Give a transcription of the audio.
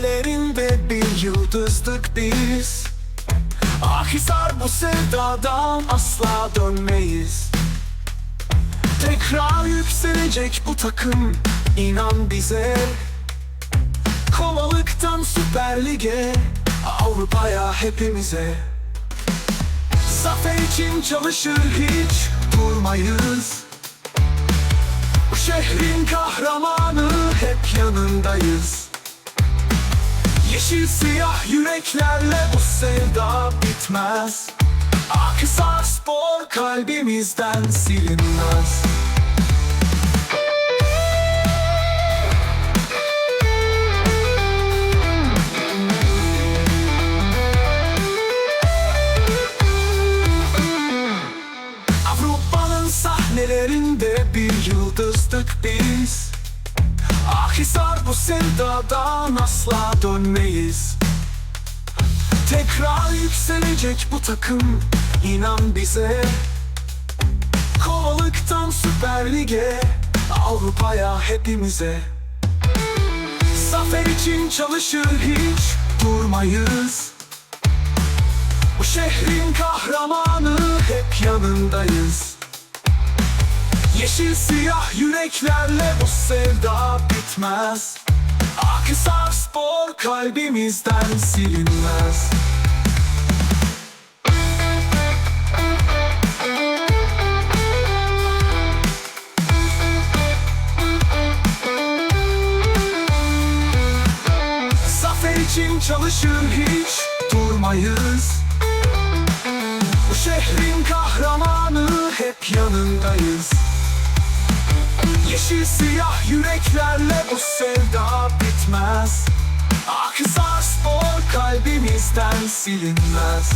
gecelerinde bir yıldızdık biz. Ahisar bu sevdadan asla dönmeyiz. Tekrar yükselecek bu takım inan bize. Kovalıktan Süper Lig'e Avrupa'ya hepimize. Zafer için çalışır hiç durmayız. Bu şehrin kahramanı hep yanındayız. Yeşil siyah yüreklerle bu sevda bitmez. Akhisar spor kalbimizden silinmez. Sahnelerinde bir Akhisar bu sevdadan asla dönmeyiz. Tekrar yükselecek bu takım inan bize. Kovalıktan Süper Lig'e Avrupa'ya hepimize. Zafer için çalışır hiç durmayız. Bu şehrin kahramanı hep yanındayız. Yeşil siyah yüreklerle bu sevda bitmez Akhisar spor kalbimizden silinmez. Zafer için çalışır hiç durmayız. Bu şehrin kahramanı hep yanındayız Yeşil siyah yüreklerle bu sevda bitmez. Akhisar spor kalbimizden silinmez